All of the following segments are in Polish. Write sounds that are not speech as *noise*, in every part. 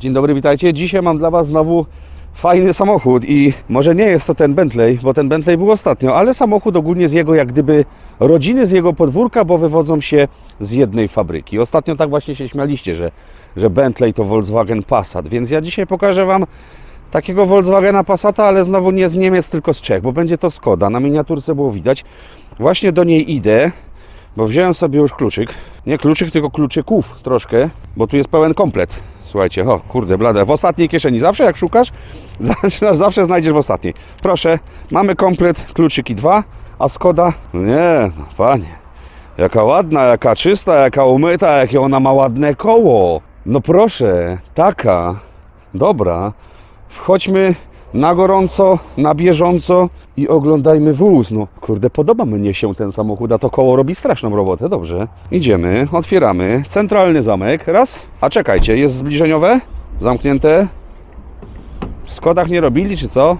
Dzień dobry, witajcie. Dzisiaj mam dla Was znowu fajny samochód i może nie jest to ten Bentley, bo ten Bentley był ostatnio, ale samochód ogólnie z jego jak gdyby rodziny, z jego podwórka, bo wywodzą się z jednej fabryki. Ostatnio tak właśnie się śmialiście, że, że Bentley to Volkswagen Passat, więc ja dzisiaj pokażę Wam takiego Volkswagena Passata, ale znowu nie z Niemiec, tylko z Czech, bo będzie to Skoda. Na miniaturce było widać. Właśnie do niej idę, bo wziąłem sobie już kluczyk. Nie kluczyk, tylko kluczyków troszkę, bo tu jest pełen komplet. Słuchajcie, o kurde blade, w ostatniej kieszeni. Zawsze jak szukasz, *laughs* zawsze, znajdziesz w ostatniej. Proszę, mamy komplet, kluczyki dwa, a Skoda? No nie, no panie. Jaka ładna, jaka czysta, jaka umyta, jakie ona ma ładne koło. No proszę, taka. Dobra. Wchodźmy na gorąco, na bieżąco i oglądajmy wóz. No kurde, podoba mnie się ten samochód, a to koło robi straszną robotę. Dobrze. Idziemy, otwieramy. Centralny zamek. Raz. A czekajcie, jest zbliżeniowe? Zamknięte. W Skodach nie robili, czy co?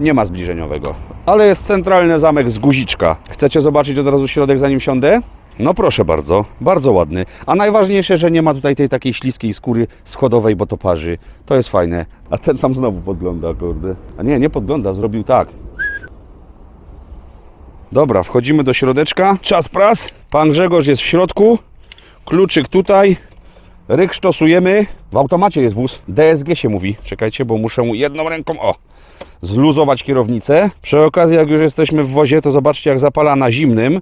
Nie ma zbliżeniowego. Ale jest centralny zamek z guziczka. Chcecie zobaczyć od razu środek, zanim siądę? No proszę bardzo, bardzo ładny. A najważniejsze, że nie ma tutaj tej takiej śliskiej skóry schodowej, bo to parzy. To jest fajne. A ten tam znowu podgląda, kurde. A nie, nie podgląda, zrobił tak. Dobra, wchodzimy do środeczka. Czas pras. Pan Grzegorz jest w środku. Kluczyk tutaj. Ryk sztosujemy. W automacie jest wóz. DSG się mówi. Czekajcie, bo muszę jedną ręką, o, zluzować kierownicę. Przy okazji, jak już jesteśmy w wozie, to zobaczcie, jak zapala na zimnym.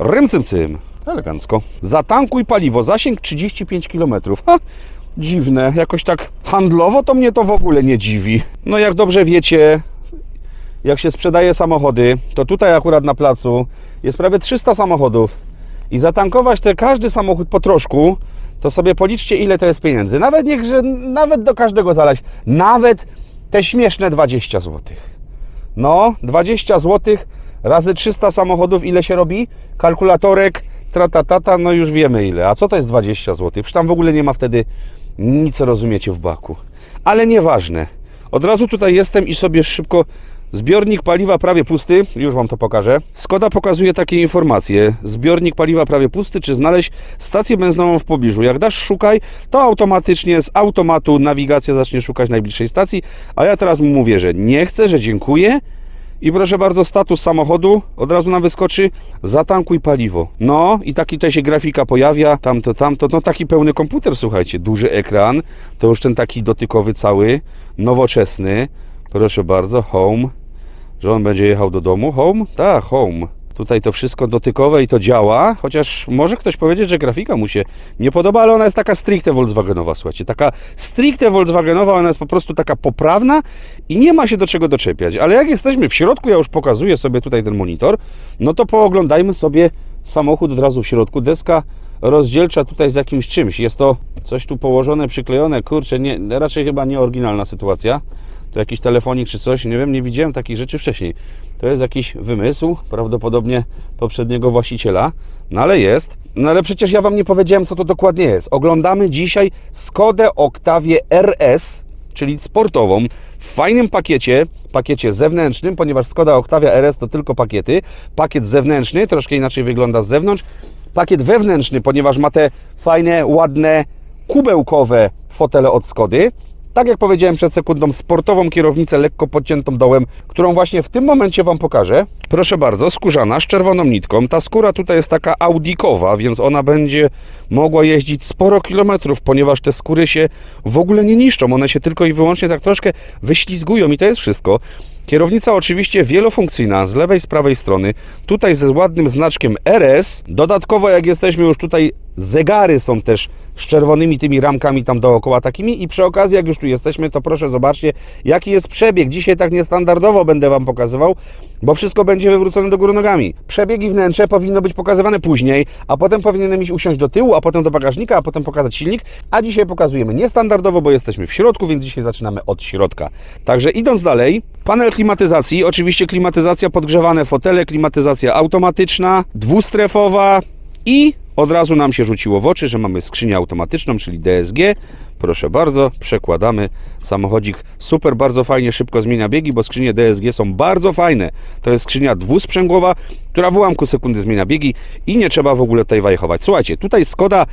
Rym cym cym. Elegancko. Zatankuj paliwo. Zasięg 35 km. Ha, dziwne. Jakoś tak handlowo to mnie to w ogóle nie dziwi. No jak dobrze wiecie, jak się sprzedaje samochody, to tutaj akurat na placu jest prawie 300 samochodów i zatankować te każdy samochód po troszku, to sobie policzcie ile to jest pieniędzy. Nawet niech, że nawet do każdego zalać. Nawet te śmieszne 20 zł. No, 20 zł razy 300 samochodów, ile się robi? Kalkulatorek, tratatata, no już wiemy ile. A co to jest 20 zł? Przecież tam w ogóle nie ma wtedy nic, rozumiecie, w baku. Ale nieważne. Od razu tutaj jestem i sobie szybko Zbiornik paliwa prawie pusty, już Wam to pokażę. Skoda pokazuje takie informacje. Zbiornik paliwa prawie pusty, czy znaleźć stację benzynową w pobliżu. Jak dasz szukaj, to automatycznie z automatu nawigacja zacznie szukać najbliższej stacji, a ja teraz mu mówię, że nie chcę, że dziękuję. I proszę bardzo, status samochodu od razu nam wyskoczy, zatankuj paliwo. No i taki tutaj się grafika pojawia, tamto, tamto, no taki pełny komputer, słuchajcie, duży ekran, to już ten taki dotykowy cały, nowoczesny. Proszę bardzo, home, że on będzie jechał do domu. Home? Tak, home. Tutaj to wszystko dotykowe i to działa, chociaż może ktoś powiedzieć, że grafika mu się nie podoba, ale ona jest taka stricte Volkswagenowa, słuchajcie. Taka stricte Volkswagenowa, ona jest po prostu taka poprawna i nie ma się do czego doczepiać. Ale jak jesteśmy w środku, ja już pokazuję sobie tutaj ten monitor, no to pooglądajmy sobie samochód od razu w środku. Deska rozdzielcza tutaj z jakimś czymś. Jest to coś tu położone, przyklejone, kurczę, nie, raczej chyba nie oryginalna sytuacja to jakiś telefonik czy coś, nie wiem, nie widziałem takich rzeczy wcześniej. To jest jakiś wymysł, prawdopodobnie poprzedniego właściciela, no ale jest. No ale przecież ja Wam nie powiedziałem, co to dokładnie jest. Oglądamy dzisiaj Skodę Octavię RS, czyli sportową, w fajnym pakiecie, pakiecie zewnętrznym, ponieważ Skoda Octavia RS to tylko pakiety. Pakiet zewnętrzny, troszkę inaczej wygląda z zewnątrz. Pakiet wewnętrzny, ponieważ ma te fajne, ładne, kubełkowe fotele od Skody tak jak powiedziałem przed sekundą, sportową kierownicę lekko podciętą dołem, którą właśnie w tym momencie Wam pokażę. Proszę bardzo, skórzana z czerwoną nitką. Ta skóra tutaj jest taka audikowa, więc ona będzie mogła jeździć sporo kilometrów, ponieważ te skóry się w ogóle nie niszczą. One się tylko i wyłącznie tak troszkę wyślizgują i to jest wszystko. Kierownica oczywiście wielofunkcyjna, z lewej, z prawej strony. Tutaj ze ładnym znaczkiem RS. Dodatkowo jak jesteśmy już tutaj, zegary są też z czerwonymi tymi ramkami tam dookoła takimi. I przy okazji, jak już tu jesteśmy, to proszę zobaczcie, jaki jest przebieg. Dzisiaj tak niestandardowo będę Wam pokazywał, bo wszystko będzie wywrócone do góry nogami. Przebieg i wnętrze powinno być pokazywane później, a potem powinienem iść usiąść do tyłu, a potem do bagażnika, a potem pokazać silnik. A dzisiaj pokazujemy niestandardowo, bo jesteśmy w środku, więc dzisiaj zaczynamy od środka. Także idąc dalej, panel klimatyzacji, oczywiście klimatyzacja, podgrzewane fotele, klimatyzacja automatyczna, dwustrefowa, I od razu nam się rzuciło w oczy, że mamy skrzynię automatyczną, czyli DSG. Proszę bardzo, przekładamy samochodzik. Super, bardzo fajnie, szybko zmienia biegi, bo skrzynie DSG są bardzo fajne. To jest skrzynia dwusprzęgłowa, która w ułamku sekundy zmienia biegi i nie trzeba w ogóle tutaj wajchować. Słuchajcie, tutaj Skoda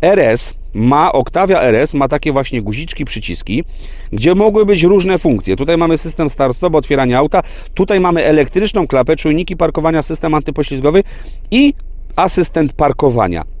RS ma, Octavia RS ma takie właśnie guziczki, przyciski, gdzie mogły być różne funkcje. Tutaj mamy system start-stop, otwieranie auta, tutaj mamy elektryczną klapę, czujniki parkowania, system antypoślizgowy i asystent parkowania.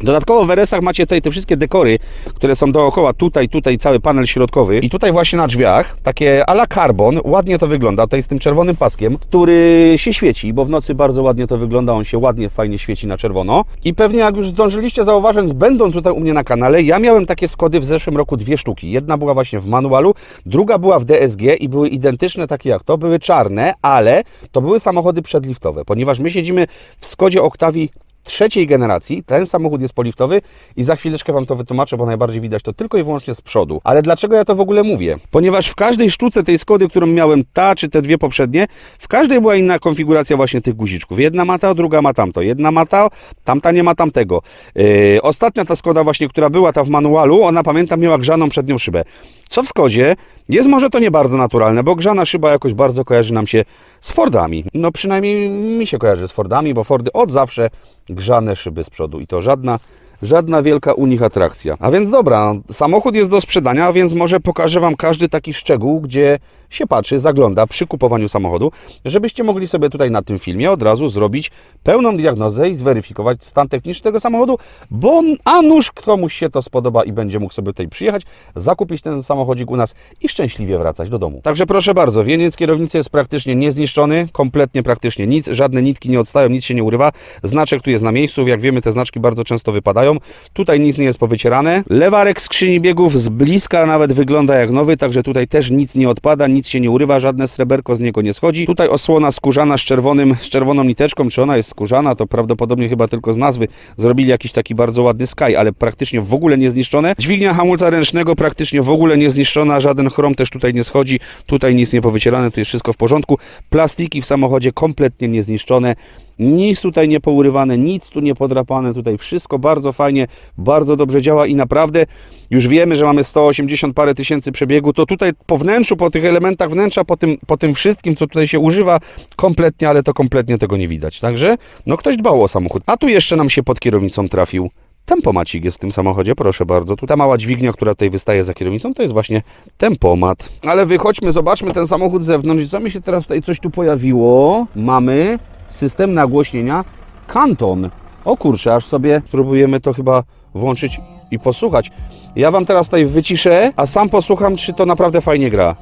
Dodatkowo w RS-ach macie tutaj te wszystkie dekory, które są dookoła, tutaj, tutaj cały panel środkowy. I tutaj właśnie na drzwiach, takie a la carbon, ładnie to wygląda, tutaj z tym czerwonym paskiem, który się świeci, bo w nocy bardzo ładnie to wygląda, on się ładnie, fajnie świeci na czerwono. I pewnie jak już zdążyliście zauważyć, będą tutaj u mnie na kanale, ja miałem takie Skody w zeszłym roku dwie sztuki, jedna była właśnie w manualu, druga była w DSG i były identyczne takie jak to, były czarne, ale to były samochody przedliftowe, ponieważ my siedzimy w Skodzie Octavii trzeciej generacji. Ten samochód jest poliftowy i za chwileczkę Wam to wytłumaczę, bo najbardziej widać to tylko i wyłącznie z przodu. Ale dlaczego ja to w ogóle mówię? Ponieważ w każdej sztuce tej Skody, którą miałem, ta czy te dwie poprzednie, w każdej była inna konfiguracja właśnie tych guziczków. Jedna ma to, druga ma tamto. Jedna ma to, tamta nie ma tamtego. Yy, ostatnia ta Skoda właśnie, która była ta w manualu, ona pamiętam miała grzaną przednią szybę. Co w Skodzie jest może to nie bardzo naturalne, bo grzana szyba jakoś bardzo kojarzy nam się z Fordami. No przynajmniej mi się kojarzy z Fordami, bo Fordy od zawsze grzane szyby z przodu i to żadna Żadna wielka u nich atrakcja. A więc dobra, samochód jest do sprzedania, więc może pokażę Wam każdy taki szczegół, gdzie się patrzy, zagląda przy kupowaniu samochodu, żebyście mogli sobie tutaj na tym filmie od razu zrobić pełną diagnozę i zweryfikować stan techniczny tego samochodu, bo a nuż komuś się to spodoba i będzie mógł sobie tutaj przyjechać, zakupić ten samochodzik u nas i szczęśliwie wracać do domu. Także proszę bardzo, wieniec kierownicy jest praktycznie niezniszczony, kompletnie praktycznie nic, żadne nitki nie odstają, nic się nie urywa, znaczek tu jest na miejscu, jak wiemy te znaczki bardzo często wypadają, tutaj nic nie jest powycierane, lewarek skrzyni biegów z bliska nawet wygląda jak nowy, także tutaj też nic nie odpada, nic się nie urywa, żadne sreberko z niego nie schodzi. Tutaj osłona skórzana z czerwonym, z czerwoną niteczką, czy ona jest skórzana, to prawdopodobnie chyba tylko z nazwy zrobili jakiś taki bardzo ładny sky, ale praktycznie w ogóle nie zniszczone. Dźwignia hamulca ręcznego praktycznie w ogóle nie zniszczona, żaden chrom też tutaj nie schodzi, tutaj nic nie powycierane, tu jest wszystko w porządku. Plastiki w samochodzie kompletnie niezniszczone. Nic tutaj nie pourywane, nic tu nie podrapane, tutaj wszystko bardzo fajnie, bardzo dobrze działa i naprawdę już wiemy, że mamy 180 parę tysięcy przebiegu, to tutaj po wnętrzu, po tych elementach wnętrza, po tym, po tym wszystkim, co tutaj się używa, kompletnie, ale to kompletnie tego nie widać. Także, no ktoś dbał o samochód. A tu jeszcze nam się pod kierownicą trafił Tempomacik jest w tym samochodzie, proszę bardzo. Tu ta mała dźwignia, która tutaj wystaje za kierownicą, to jest właśnie tempomat. Ale wychodźmy, zobaczmy ten samochód z zewnątrz. Co mi się teraz tutaj coś tu pojawiło? Mamy system nagłośnienia Kanton. O kurczę, aż sobie spróbujemy to chyba włączyć i posłuchać. Ja Wam teraz tutaj wyciszę, a sam posłucham, czy to naprawdę fajnie gra.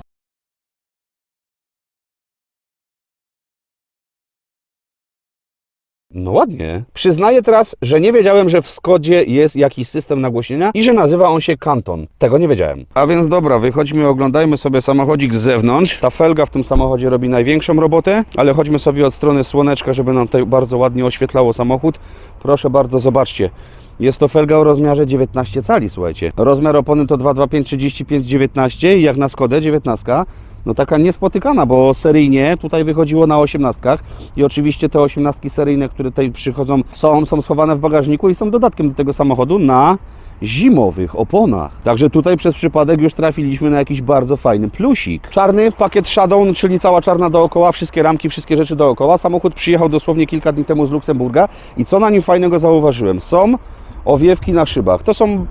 No ładnie. Przyznaję teraz, że nie wiedziałem, że w Skodzie jest jakiś system nagłośnienia i że nazywa on się Kanton. Tego nie wiedziałem. A więc dobra, wychodźmy, oglądajmy sobie samochodzik z zewnątrz. Ta felga w tym samochodzie robi największą robotę, ale chodźmy sobie od strony słoneczka, żeby nam tutaj bardzo ładnie oświetlało samochód. Proszę bardzo, zobaczcie. Jest to felga o rozmiarze 19 cali, słuchajcie. Rozmiar opony to 225 35 19 i jak na Skodę 19 no taka niespotykana, bo seryjnie tutaj wychodziło na 18 i oczywiście te 18 seryjne, które tutaj przychodzą, są, są schowane w bagażniku i są dodatkiem do tego samochodu na zimowych oponach. Także tutaj przez przypadek już trafiliśmy na jakiś bardzo fajny plusik. Czarny pakiet Shadow, czyli cała czarna dookoła, wszystkie ramki, wszystkie rzeczy dookoła. Samochód przyjechał dosłownie kilka dni temu z Luksemburga i co na nim fajnego zauważyłem? Są owiewki na szybach. To są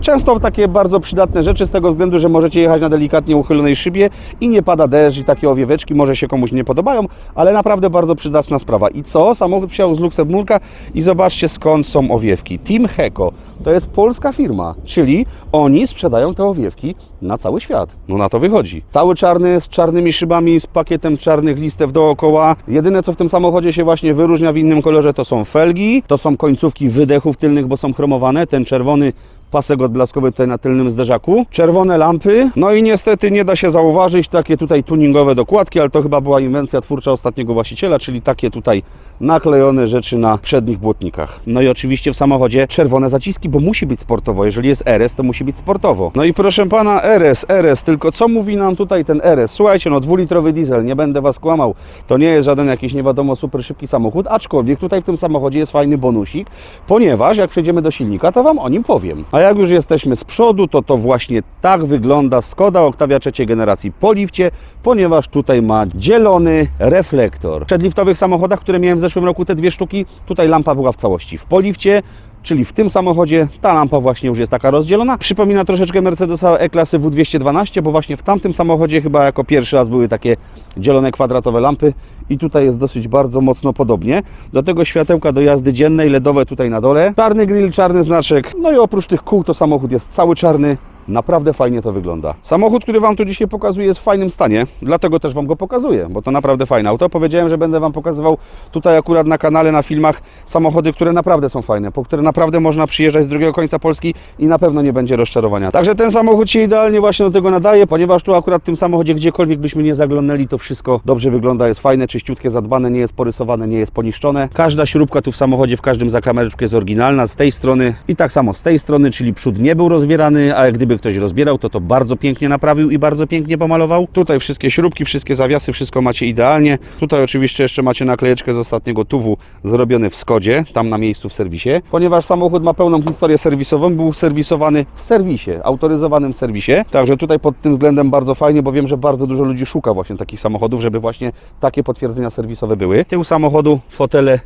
często takie bardzo przydatne rzeczy z tego względu, że możecie jechać na delikatnie uchylonej szybie i nie pada deszcz i takie owieweczki może się komuś nie podobają, ale naprawdę bardzo przydatna sprawa. I co? Samochód przyjechał z Luksemburga i zobaczcie skąd są owiewki. Team Heko to jest polska firma, czyli oni sprzedają te owiewki na cały świat. No na to wychodzi. Cały czarny z czarnymi szybami, z pakietem czarnych listew dookoła. Jedyne co w tym samochodzie się właśnie wyróżnia w innym kolorze to są felgi, to są końcówki wydechów tylnych, bo są chromowane. Ten czerwony pasek odblaskowy tutaj na tylnym zderzaku, czerwone lampy, no i niestety nie da się zauważyć takie tutaj tuningowe dokładki, ale to chyba była inwencja twórcza ostatniego właściciela, czyli takie tutaj naklejone rzeczy na przednich błotnikach. No i oczywiście w samochodzie czerwone zaciski, bo musi być sportowo. Jeżeli jest RS, to musi być sportowo. No i proszę pana, RS, RS, tylko co mówi nam tutaj ten RS? Słuchajcie, no dwulitrowy diesel, nie będę was kłamał. To nie jest żaden jakiś nie wiadomo super szybki samochód, aczkolwiek tutaj w tym samochodzie jest fajny bonusik, ponieważ jak przejdziemy do silnika, to wam o nim powiem. A jak już jesteśmy z przodu, to to właśnie tak wygląda Skoda Octavia trzeciej generacji po lifcie, ponieważ tutaj ma dzielony reflektor. W przedliftowych samochodach, które miałem w zeszłym roku, te dwie sztuki, tutaj lampa była w całości. W polifcie Czyli w tym samochodzie ta lampa właśnie już jest taka rozdzielona. Przypomina troszeczkę Mercedesa E-klasy W212, bo właśnie w tamtym samochodzie chyba jako pierwszy raz były takie dzielone kwadratowe lampy i tutaj jest dosyć bardzo mocno podobnie. Do tego światełka do jazdy dziennej, LEDowe tutaj na dole. Czarny grill, czarny znaczek. No i oprócz tych kół to samochód jest cały czarny. Naprawdę fajnie to wygląda. Samochód, który Wam tu dzisiaj pokazuję jest w fajnym stanie, dlatego też Wam go pokazuję, bo to naprawdę fajne auto. Powiedziałem, że będę Wam pokazywał tutaj akurat na kanale, na filmach samochody, które naprawdę są fajne, po które naprawdę można przyjeżdżać z drugiego końca Polski i na pewno nie będzie rozczarowania. Także ten samochód się idealnie właśnie do tego nadaje, ponieważ tu akurat w tym samochodzie gdziekolwiek byśmy nie zaglądnęli, to wszystko dobrze wygląda, jest fajne, czyściutkie, zadbane, nie jest porysowane, nie jest poniszczone. Każda śrubka tu w samochodzie, w każdym zakamareczku jest oryginalna, z tej strony i tak samo z tej strony, czyli przód nie był rozbierany, a jak gdyby ktoś rozbierał, to to bardzo pięknie naprawił i bardzo pięknie pomalował. Tutaj wszystkie śrubki, wszystkie zawiasy, wszystko macie idealnie. Tutaj oczywiście jeszcze macie naklejeczkę z ostatniego tuwu zrobiony w Skodzie, tam na miejscu w serwisie. Ponieważ samochód ma pełną historię serwisową, był serwisowany w serwisie, autoryzowanym serwisie. Także tutaj pod tym względem bardzo fajnie, bo wiem, że bardzo dużo ludzi szuka właśnie takich samochodów, żeby właśnie takie potwierdzenia serwisowe były. Tył samochodu, fotele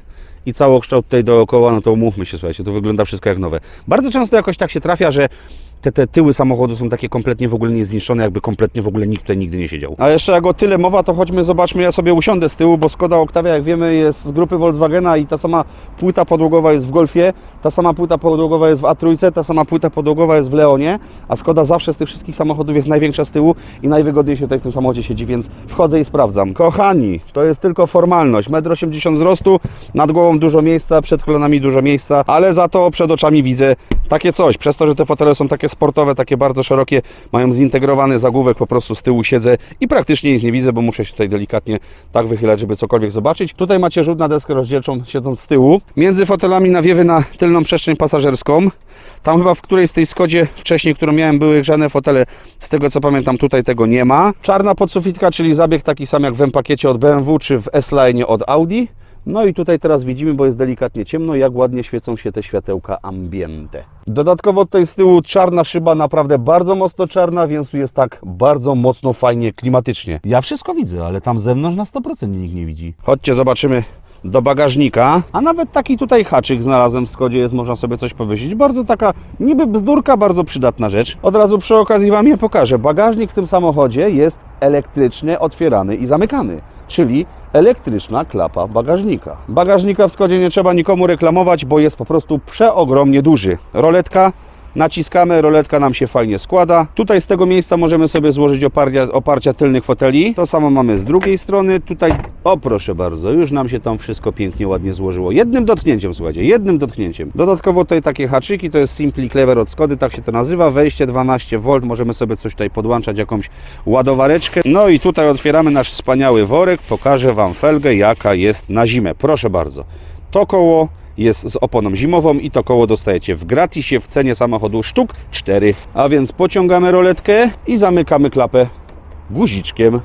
i całokształt tutaj dookoła, no to umówmy się, słuchajcie, to wygląda wszystko jak nowe. Bardzo często jakoś tak się trafia, że te, te tyły samochodu są takie kompletnie w ogóle niezniszczone, jakby kompletnie w ogóle nikt tutaj nigdy nie siedział. A jeszcze jak o tyle mowa, to chodźmy, zobaczmy, ja sobie usiądę z tyłu, bo Skoda Octavia, jak wiemy, jest z grupy Volkswagena i ta sama płyta podłogowa jest w Golfie, ta sama płyta podłogowa jest w A3, ta sama płyta podłogowa jest w Leonie, a Skoda zawsze z tych wszystkich samochodów jest największa z tyłu i najwygodniej się tutaj w tym samochodzie siedzi, więc wchodzę i sprawdzam. Kochani, to jest tylko formalność. 1,80 m wzrostu, nad głową dużo miejsca, przed kolanami dużo miejsca, ale za to przed oczami widzę takie coś. Przez to, że te fotele są takie sportowe, takie bardzo szerokie, mają zintegrowany zagłówek, po prostu z tyłu siedzę i praktycznie nic nie widzę, bo muszę się tutaj delikatnie tak wychylać, żeby cokolwiek zobaczyć. Tutaj macie rzut na deskę rozdzielczą, siedząc z tyłu. Między fotelami nawiewy na tylną przestrzeń pasażerską. Tam chyba w którejś z tej Skodzie wcześniej, którą miałem, były grzane fotele. Z tego co pamiętam, tutaj tego nie ma. Czarna podsufitka, czyli zabieg taki sam jak w M-pakiecie od BMW czy w S-Line od Audi. No i tutaj teraz widzimy, bo jest delikatnie ciemno, jak ładnie świecą się te światełka ambiente. Dodatkowo tutaj z tyłu czarna szyba, naprawdę bardzo mocno czarna, więc tu jest tak bardzo mocno fajnie, klimatycznie. Ja wszystko widzę, ale tam z zewnątrz na 100% nikt nie widzi. Chodźcie, zobaczymy do bagażnika, a nawet taki tutaj haczyk znalazłem w Skodzie, jest można sobie coś powiesić. Bardzo taka niby bzdurka, bardzo przydatna rzecz. Od razu przy okazji Wam je pokażę. Bagażnik w tym samochodzie jest elektryczny, otwierany i zamykany, czyli elektryczna klapa bagażnika. Bagażnika w Skodzie nie trzeba nikomu reklamować, bo jest po prostu przeogromnie duży. Roletka Naciskamy, roletka nam się fajnie składa. Tutaj z tego miejsca możemy sobie złożyć oparcia, oparcia tylnych foteli. To samo mamy z drugiej strony. Tutaj, o proszę bardzo, już nam się tam wszystko pięknie, ładnie złożyło. Jednym dotknięciem, słuchajcie, jednym dotknięciem. Dodatkowo tutaj takie haczyki, to jest Simply Clever od Skody, tak się to nazywa. Wejście 12V, możemy sobie coś tutaj podłączać, jakąś ładowareczkę. No i tutaj otwieramy nasz wspaniały worek. Pokażę Wam felgę, jaka jest na zimę. Proszę bardzo. To koło jest z oponą zimową i to koło dostajecie w gratisie w cenie samochodu sztuk 4. A więc pociągamy roletkę i zamykamy klapę guziczkiem.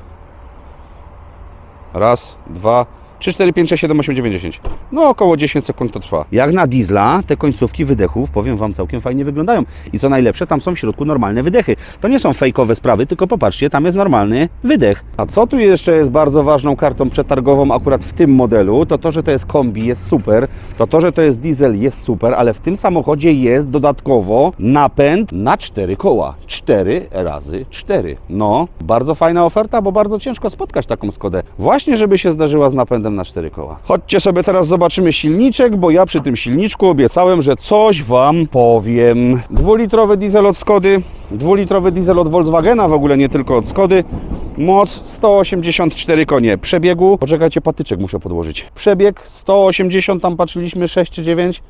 Raz, dwa, 3, 4, 5, 6, 7, 8, 9, 10. No około 10 sekund to trwa. Jak na diesla, te końcówki wydechów, powiem Wam, całkiem fajnie wyglądają. I co najlepsze, tam są w środku normalne wydechy. To nie są fejkowe sprawy, tylko popatrzcie, tam jest normalny wydech. A co tu jeszcze jest bardzo ważną kartą przetargową akurat w tym modelu, to to, że to jest kombi, jest super. To to, że to jest diesel, jest super, ale w tym samochodzie jest dodatkowo napęd na 4 koła. 4 razy 4. No, bardzo fajna oferta, bo bardzo ciężko spotkać taką Skodę. Właśnie, żeby się zdarzyła z napędem na 4 koła. Chodźcie sobie teraz zobaczymy silniczek, bo ja przy tym silniczku obiecałem, że coś Wam powiem. Dwulitrowy diesel od Skody, dwulitrowy diesel od Volkswagena, w ogóle nie tylko od Skody. Moc 184 konie. Przebiegu, poczekajcie, patyczek muszę podłożyć. Przebieg 180, tam patrzyliśmy 6 czy 9.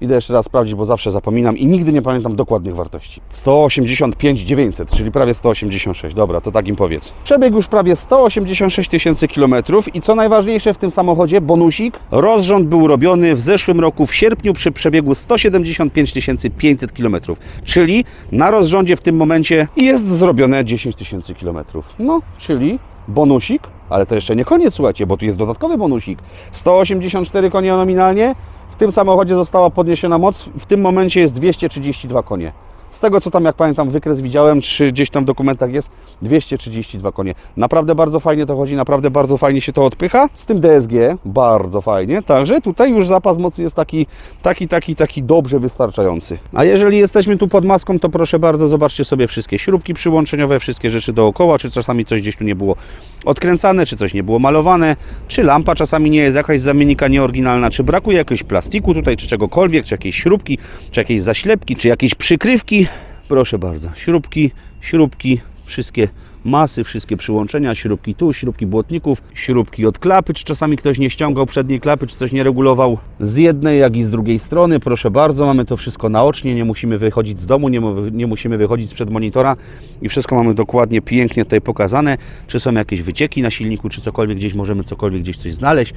Idę jeszcze raz sprawdzić, bo zawsze zapominam i nigdy nie pamiętam dokładnych wartości. 185 900, czyli prawie 186. Dobra, to tak im powiedz. Przebieg już prawie 186 tysięcy kilometrów i co najważniejsze w tym samochodzie, bonusik, rozrząd był robiony w zeszłym roku w sierpniu przy przebiegu 175 500 kilometrów, czyli na rozrządzie w tym momencie jest zrobione 10 tysięcy kilometrów. No, czyli bonusik, ale to jeszcze nie koniec, słuchajcie, bo tu jest dodatkowy bonusik. 184 konie nominalnie, tym samochodzie została podniesiona moc, w tym momencie jest 232 konie. Z tego co tam, jak pamiętam, wykres widziałem, czy gdzieś tam w dokumentach jest 232 konie. Naprawdę bardzo fajnie to chodzi, naprawdę bardzo fajnie się to odpycha. Z tym DSG bardzo fajnie, także tutaj już zapas mocy jest taki, taki, taki, taki dobrze wystarczający. A jeżeli jesteśmy tu pod maską, to proszę bardzo, zobaczcie sobie wszystkie śrubki przyłączeniowe, wszystkie rzeczy dookoła, czy czasami coś gdzieś tu nie było odkręcane, czy coś nie było malowane, czy lampa czasami nie jest jakaś zamiennika nieoryginalna, czy brakuje jakiegoś plastiku tutaj, czy czegokolwiek, czy jakiejś śrubki, czy jakiejś zaślepki, czy jakieś przykrywki. Proszę bardzo, śrubki, śrubki, wszystkie masy, wszystkie przyłączenia, śrubki tu, śrubki błotników, śrubki od klapy, czy czasami ktoś nie ściągał przedniej klapy, czy coś nie regulował z jednej, jak i z drugiej strony. Proszę bardzo, mamy to wszystko naocznie, nie musimy wychodzić z domu, nie, nie musimy wychodzić sprzed monitora i wszystko mamy dokładnie, pięknie tutaj pokazane. Czy są jakieś wycieki na silniku, czy cokolwiek gdzieś możemy cokolwiek gdzieś coś znaleźć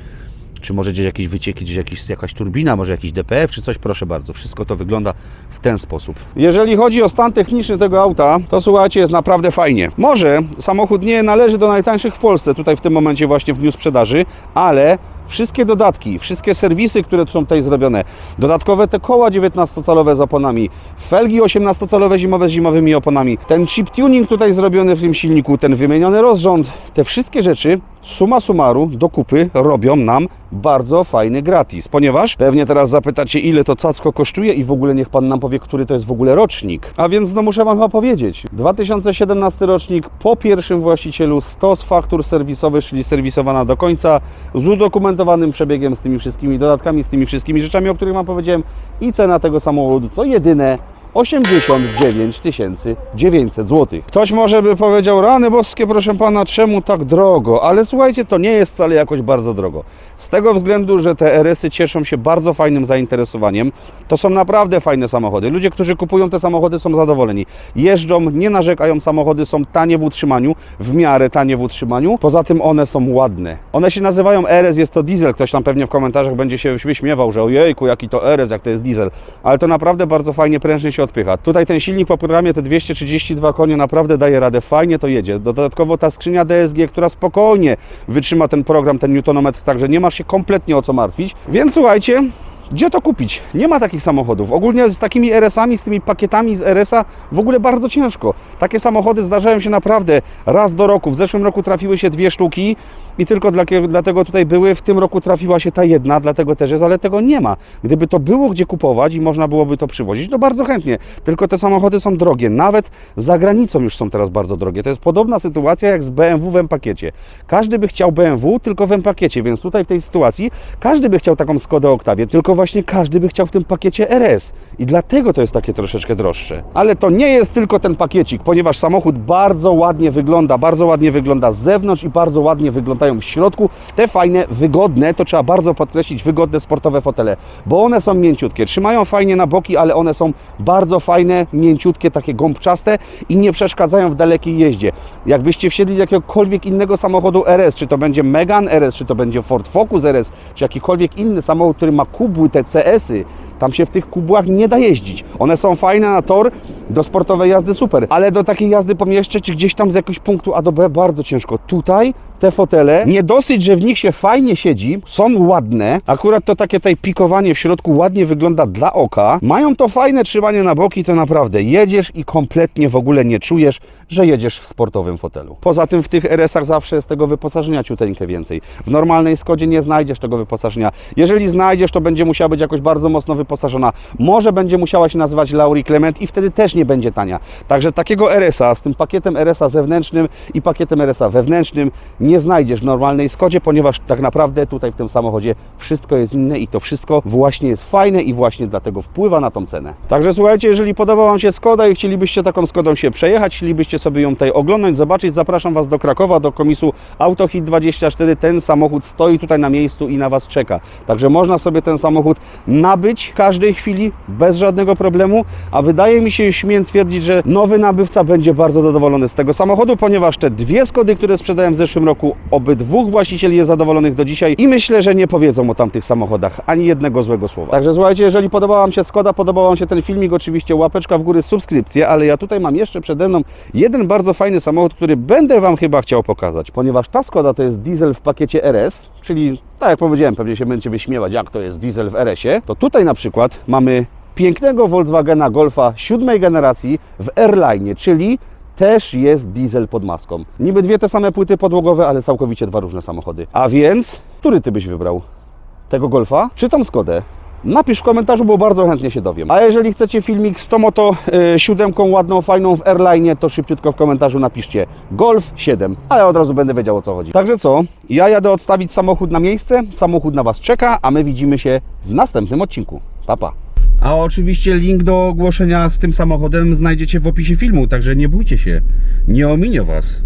czy może gdzieś jakieś wycieki, gdzieś jakiś, jakaś turbina, może jakiś DPF, czy coś, proszę bardzo. Wszystko to wygląda w ten sposób. Jeżeli chodzi o stan techniczny tego auta, to słuchajcie, jest naprawdę fajnie. Może samochód nie należy do najtańszych w Polsce, tutaj w tym momencie właśnie w dniu sprzedaży, ale wszystkie dodatki, wszystkie serwisy, które tu są tutaj zrobione, dodatkowe te koła 19-calowe z oponami, felgi 18-calowe zimowe z zimowymi oponami, ten chip tuning tutaj zrobiony w tym silniku, ten wymieniony rozrząd, te wszystkie rzeczy suma summarum do kupy robią nam bardzo fajny gratis, ponieważ pewnie teraz zapytacie ile to cacko kosztuje i w ogóle niech Pan nam powie, który to jest w ogóle rocznik. A więc no muszę Wam chyba powiedzieć, 2017 rocznik po pierwszym właścicielu 100 z faktur serwisowych, czyli serwisowana do końca, z przebiegiem, z tymi wszystkimi dodatkami, z tymi wszystkimi rzeczami, o których Wam powiedziałem i cena tego samochodu to jedyne 89 900 zł. Ktoś może by powiedział, rany boskie, proszę pana, czemu tak drogo? Ale słuchajcie, to nie jest wcale jakoś bardzo drogo. Z tego względu, że te RS-y cieszą się bardzo fajnym zainteresowaniem. To są naprawdę fajne samochody. Ludzie, którzy kupują te samochody, są zadowoleni. Jeżdżą, nie narzekają, samochody są tanie w utrzymaniu, w miarę tanie w utrzymaniu. Poza tym one są ładne. One się nazywają RS, jest to diesel. Ktoś tam pewnie w komentarzach będzie się wyśmiewał, że ojejku, jaki to RS, jak to jest diesel. Ale to naprawdę bardzo fajnie, prężnie się odpycha. Tutaj ten silnik po programie, te 232 konie naprawdę daje radę, fajnie to jedzie. Dodatkowo ta skrzynia DSG, która spokojnie wytrzyma ten program, ten newtonometr, także nie masz się kompletnie o co martwić. Więc słuchajcie, gdzie to kupić? Nie ma takich samochodów. Ogólnie z takimi RS-ami, z tymi pakietami z RS-a w ogóle bardzo ciężko. Takie samochody zdarzają się naprawdę raz do roku. W zeszłym roku trafiły się dwie sztuki i tylko dla, dlatego tutaj były. W tym roku trafiła się ta jedna, dlatego też jest, ale tego nie ma. Gdyby to było gdzie kupować i można byłoby to przywozić, to bardzo chętnie. Tylko te samochody są drogie. Nawet za granicą już są teraz bardzo drogie. To jest podobna sytuacja jak z BMW w M-pakiecie. Każdy by chciał BMW tylko w M-pakiecie, więc tutaj w tej sytuacji każdy by chciał taką Skodę Octavię, tylko właśnie każdy by chciał w tym pakiecie RS. I dlatego to jest takie troszeczkę droższe. Ale to nie jest tylko ten pakiecik, ponieważ samochód bardzo ładnie wygląda, bardzo ładnie wygląda z zewnątrz i bardzo ładnie wyglądają w środku. Te fajne, wygodne, to trzeba bardzo podkreślić, wygodne sportowe fotele, bo one są mięciutkie, trzymają fajnie na boki, ale one są bardzo fajne, mięciutkie, takie gąbczaste i nie przeszkadzają w dalekiej jeździe. Jakbyście wsiedli jakiegokolwiek innego samochodu RS, czy to będzie Megan RS, czy to będzie Ford Focus RS, czy jakikolwiek inny samochód, który ma kubły, te CS-y, tam się w tych kubłach nie da jeździć. One są fajne na tor, do sportowej jazdy super, ale do takiej jazdy po mieście, czy gdzieś tam z jakiegoś punktu A do B bardzo ciężko. Tutaj te fotele, nie dosyć, że w nich się fajnie siedzi, są ładne, akurat to takie tutaj pikowanie w środku ładnie wygląda dla oka, mają to fajne trzymanie na boki, to naprawdę jedziesz i kompletnie w ogóle nie czujesz, że jedziesz w sportowym fotelu. Poza tym w tych RS-ach zawsze jest tego wyposażenia ciuteńkę więcej. W normalnej Skodzie nie znajdziesz tego wyposażenia. Jeżeli znajdziesz, to będzie musiała być jakoś bardzo mocno wyposażona. Może będzie musiała się nazywać Lauri Clement i wtedy też nie będzie tania. Także takiego RS-a z tym pakietem RS-a zewnętrznym i pakietem RS-a wewnętrznym nie nie znajdziesz w normalnej Skodzie, ponieważ tak naprawdę tutaj w tym samochodzie wszystko jest inne i to wszystko właśnie jest fajne i właśnie dlatego wpływa na tą cenę. Także słuchajcie, jeżeli podoba Wam się Skoda i chcielibyście taką Skodą się przejechać, chcielibyście sobie ją tutaj oglądać, zobaczyć, zapraszam Was do Krakowa, do komisu Autohit 24. Ten samochód stoi tutaj na miejscu i na Was czeka. Także można sobie ten samochód nabyć w każdej chwili bez żadnego problemu, a wydaje mi się, śmiem twierdzić, że nowy nabywca będzie bardzo zadowolony z tego samochodu, ponieważ te dwie Skody, które sprzedałem w zeszłym roku, obydwóch właścicieli jest zadowolonych do dzisiaj i myślę, że nie powiedzą o tamtych samochodach ani jednego złego słowa. Także słuchajcie, jeżeli podobała Wam się Skoda, podobał Wam się ten filmik, oczywiście łapeczka w górę, subskrypcję, ale ja tutaj mam jeszcze przede mną jeden bardzo fajny samochód, który będę Wam chyba chciał pokazać, ponieważ ta Skoda to jest diesel w pakiecie RS, czyli tak jak powiedziałem, pewnie się będziecie wyśmiewać, jak to jest diesel w RS-ie, to tutaj na przykład mamy pięknego Volkswagena Golfa siódmej generacji w Airline, czyli też jest diesel pod maską. Niby dwie te same płyty podłogowe, ale całkowicie dwa różne samochody. A więc, który Ty byś wybrał? Tego Golfa czy tą Skodę? Napisz w komentarzu, bo bardzo chętnie się dowiem. A jeżeli chcecie filmik z tą moto y, siódemką ładną, fajną w Airline, to szybciutko w komentarzu napiszcie Golf 7, ale od razu będę wiedział o co chodzi. Także co, ja jadę odstawić samochód na miejsce, samochód na Was czeka, a my widzimy się w następnym odcinku. Pa, pa. A oczywiście link do ogłoszenia z tym samochodem znajdziecie w opisie filmu, także nie bójcie się, nie ominie Was.